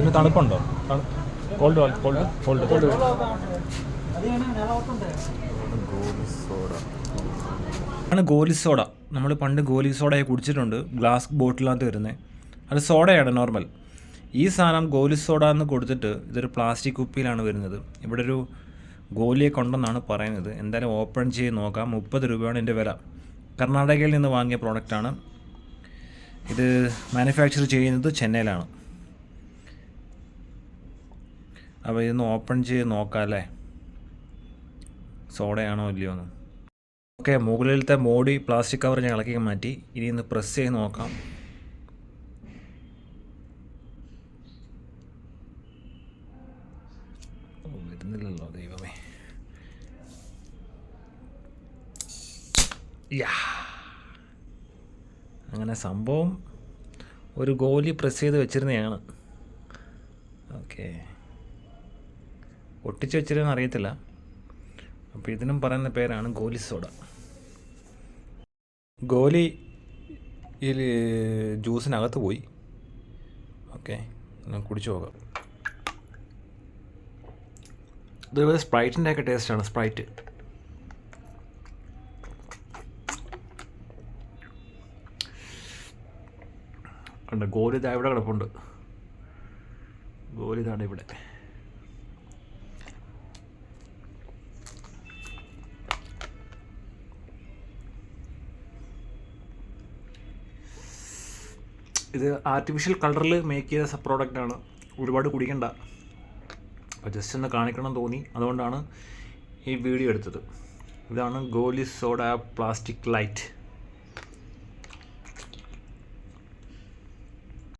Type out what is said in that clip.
ഇതിന് തണുപ്പുണ്ടോ? Cold cold cold cold ആണ് ഗോലി സോഡ. നമ്മൾ പണ്ട് ഗോലി സോഡയെ കുടിച്ചിട്ടുണ്ട്. ഗ്ലാസ് ബോട്ടിലകത്ത് വരുന്നത് അത് സോഡയാണ് നോർമൽ. ഈ സാധനം ഗോലി സോഡ എന്ന് കൊടുത്തിട്ട് ഇതൊരു പ്ലാസ്റ്റിക് കുപ്പിയിലാണ് വരുന്നത്. ഇവിടെ ഒരു ഗോലിയെ കൊണ്ടെന്നാണ് പറയുന്നത്. എന്തായാലും ഓപ്പൺ ചെയ്ത് നോക്കാം. മുപ്പത് രൂപയാണ് എന്റെ വില. കർണാടകയിൽ നിന്ന് വാങ്ങിയ പ്രോഡക്റ്റാണ് ഇത് മാനുഫാക്ചർ ചെയ്യുന്നത് ചെന്നൈയിലാണ്. അപ്പോൾ ഇതൊന്ന് ഓപ്പൺ ചെയ്ത് നോക്കാം അല്ലേ സോഡയാണോ ഇല്ലയോ എന്ന്. ഓക്കെ മുകളിലത്തെ മോഡി പ്ലാസ്റ്റിക് കവർ ഞാൻ ഇളക്കി മാറ്റി. ഇനി ഒന്ന് പ്രസ് ചെയ്ത് നോക്കാം. വരുന്നില്ലല്ലോ ദൈവമേ. യാ. അങ്ങനെ സംഭവം ഒരു ഗോലി പ്രസ് ചെയ്ത് വെച്ചിരുന്നതാണ്. ഓക്കെ. ഒട്ടിച്ച് വെച്ചിരുന്ന അറിയത്തില്ല. അപ്പോൾ ഇതിനും പറയുന്ന പേരാണ് ഗോലി സോഡ. ഗോലി ഈ ജ്യൂസിനകത്ത് പോയി. ഓക്കെ കുടിച്ചു പോകാം. ഇത് സ്പ്രൈറ്റിന്റെ ഒക്കെ ടേസ്റ്റാണ് സ്പ്രൈറ്റ്. ഉണ്ട് ഗോലിത ഇവിടെ കിടപ്പുണ്ട്. ഗോലിതാണ് ഇവിടെ. ഇത് ആർട്ടിഫിഷ്യൽ കളറിൽ മേക്ക് ചെയ്ത പ്രോഡക്റ്റാണ് ഒരുപാട് കുടിക്കണ്ട. അപ്പോൾ ജസ്റ്റ് ഒന്ന് കാണിക്കണം തോന്നി. അതുകൊണ്ടാണ് ഈ വീഡിയോ എടുത്തത്. ഇതാണ് ഗോലി സോഡ പ്ലാസ്റ്റിക് ലൈറ്റ്